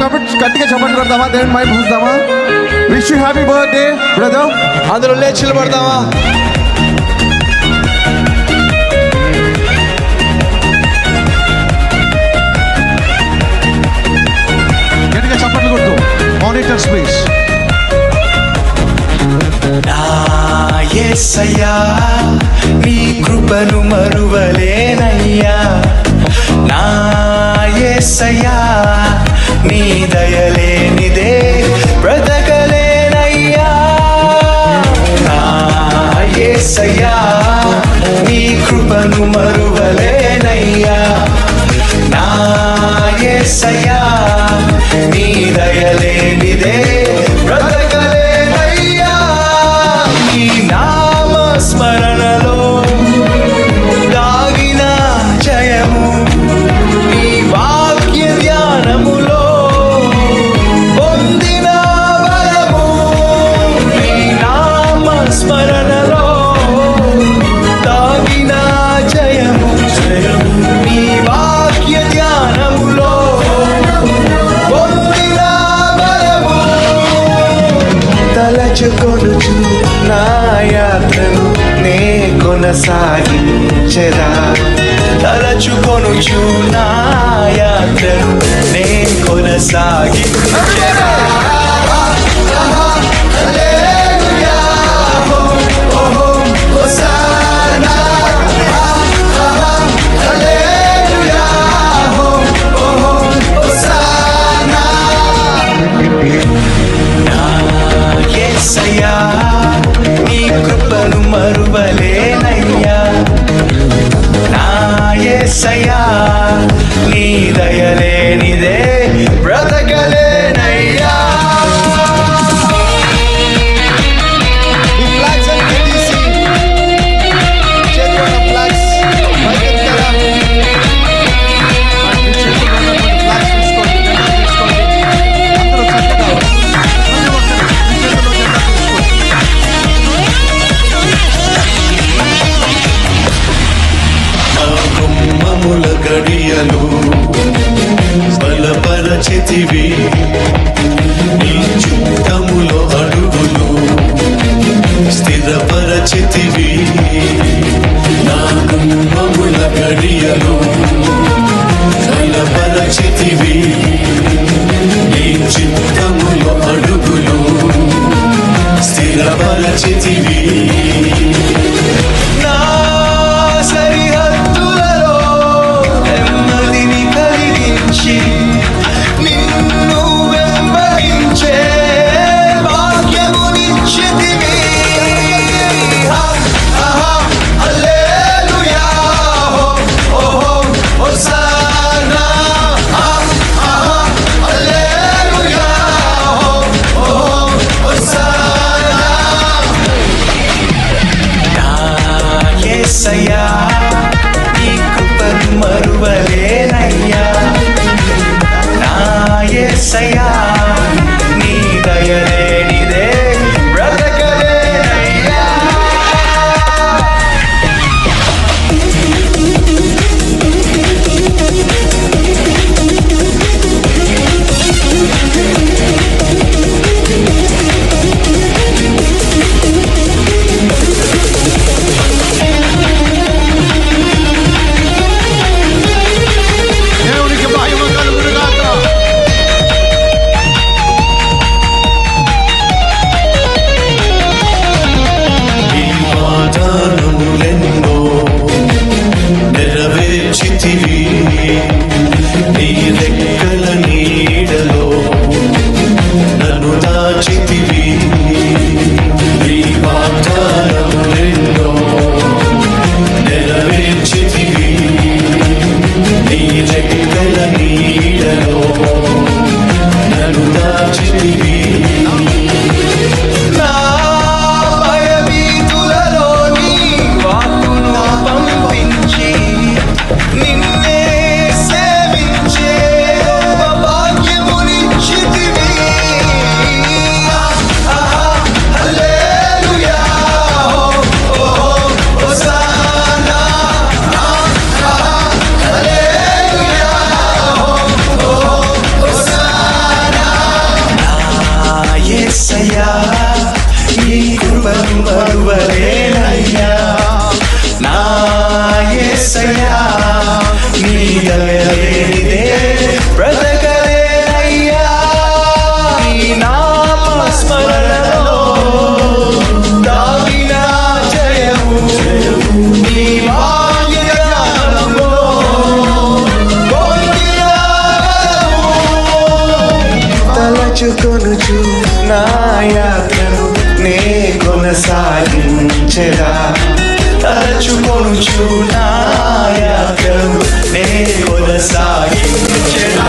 కాబట్టి గట్టిగా చెప్పండి కొడదామా దేవుని మై పూస్తామా wish you happy birthday brother. అందులో లేచి నిలబడదామా గట్టిగా చప్పట్లు కొట్టు. మానిటర్స్ ప్లీజ్ నా యేసయ్యా నీ కృపను మరువలేనయ్యా. నా ఎస్సయ్యా నీ దయలేనిదే బ్రతకలేనయ్యా. నా ఎస్సయ్యా నీ కృపను మరువలేనయ్యా. నా ఎస్సయ్యా నీ దయలే తలచుకొనుచు నా యాత్రను నే కొనసాగించెదా. తలచుకొనుచు నా యాత్రను నే కొనసాగించెదా మరువలేనయ్యా నా యేసయ్యా నీ దయలేనిదే బలపరచితివి నీ చుట్టములో అడుగులు స్థిరపరచితివి నా మమ్ముల గడియలో కృపను మరువలేనయ్యా నా యేసయ్యా నీ దయలేనిదే బ్రతకలేనయ్యా. నీ నామ స్మరణలో దావిన జయము నీ తలచుకొనుచు నాయా కొనసాగించెదా తరచుకొనుచు నా యాత్రను నే కొనసాగించెదా?